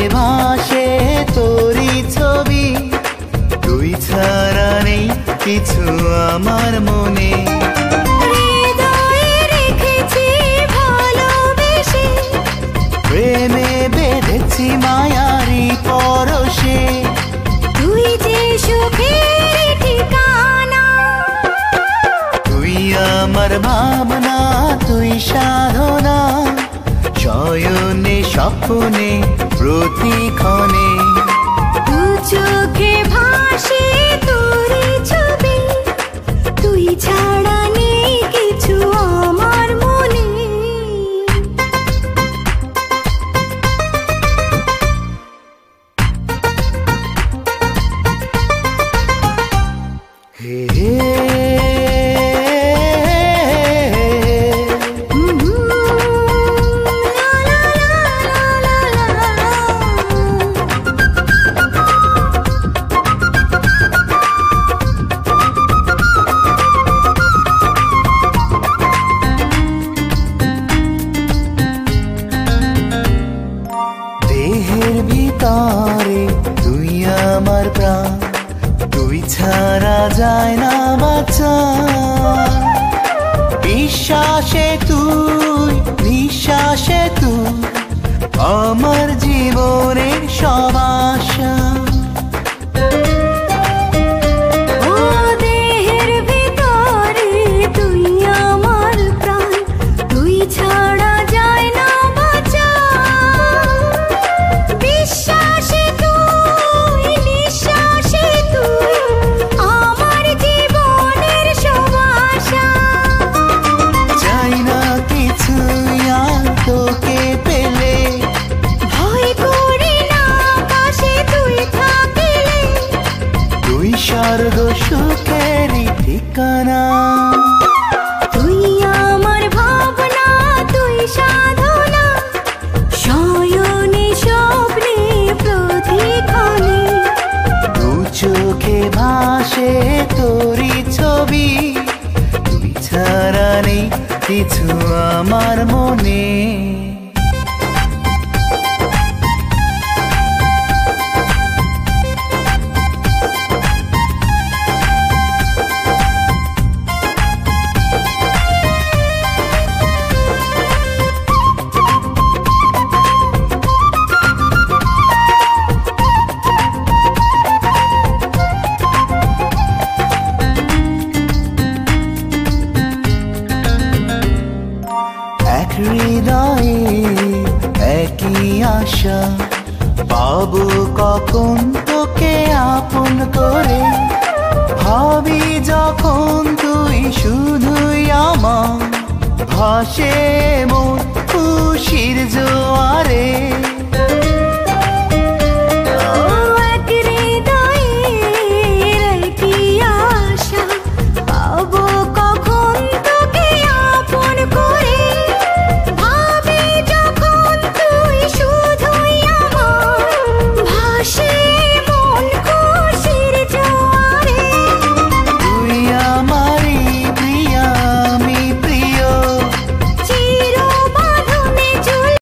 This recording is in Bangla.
ভাসে তোরি ছবি। তুই ছাড়া নেই কিছু আমার মনে। প্রেমে বেঁধেছি মায়ারি পরশে। তুই যে ঠিকানা। তুই আমার ভাবনা তুই সাধনা। শয়নে স্বপ্নে প্রতিক্ষণে দেহের ভিতরে তুই আমার প্রাণ। তুই ছাড়া যায় না বাঁচা। তুই স্বর্গ সুখেরই ঠিকানা। তুই আমার ভাবনা তুই সাধনা শয়নে স্বপ্নে প্রতিক্ষণে। দু চোখে ভাসে তোরি ছবি তুই ছাড়া নেই কিছু আমার মনে। হৃদয়ে একই আশা পাবো কখন তোকে আপন করে? ভাবি যখন তুই শুধুই আমার ভাসে মন খুশির জোয়ারে।